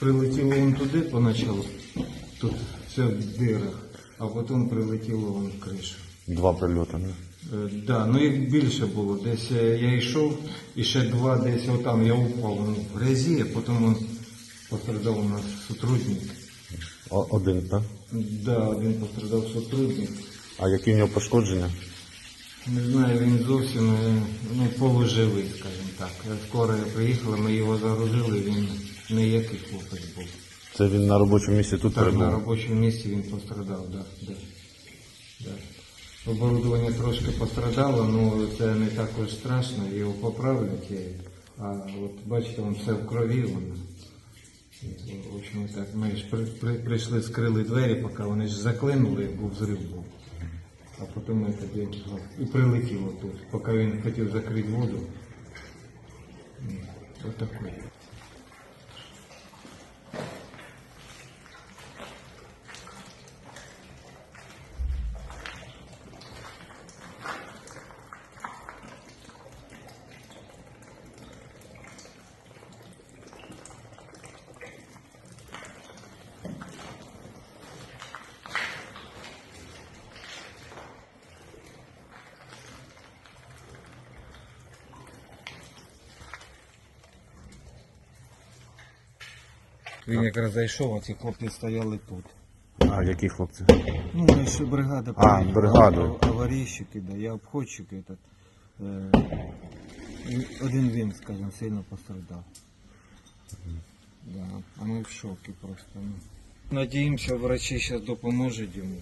Прилетіло вон туди поначалу, тут все в дирах, а потім прилетіло вон в кришу. Два прильоти. не? Да, ну їх більше було. Десь е, я йшов, і ще два десь отам я упав ну, в грязі, а потім он пострадав у нас сотрудник. О- Один, так? Да, один пострадав сотрудник. А які в нього пошкодження? Не знаю, він зовсім е, ну, полуживий, скажімо так. Скоро приїхала, ми його загрузили, він ніякий хлопець був. Це він на робочому місці тут Так, на робочому місці він пострадав, да, да, да. Оборудовання трошки пострадало, ну це не також страшно, його поправлять. А от бачите, він все в крові. Воно. В общем, так, ми ж при, при, прийшли, скрили двері, поки вони ж заклинули, був зрив був. А потім ми тоді і прилетіло тут, поки він хотів закрити воду. М, Отакий. Він якраз зайшов, а ці хлопці стояли тут. А, які хлопці? Ну, ми ще бригада. А, бригада. Аварійщики, да, я обходчик этот. Е, один він, скажімо, сильно постраждав. Да, а ми в шокі просто. Ну. Надіємося, врачі зараз допоможуть йому.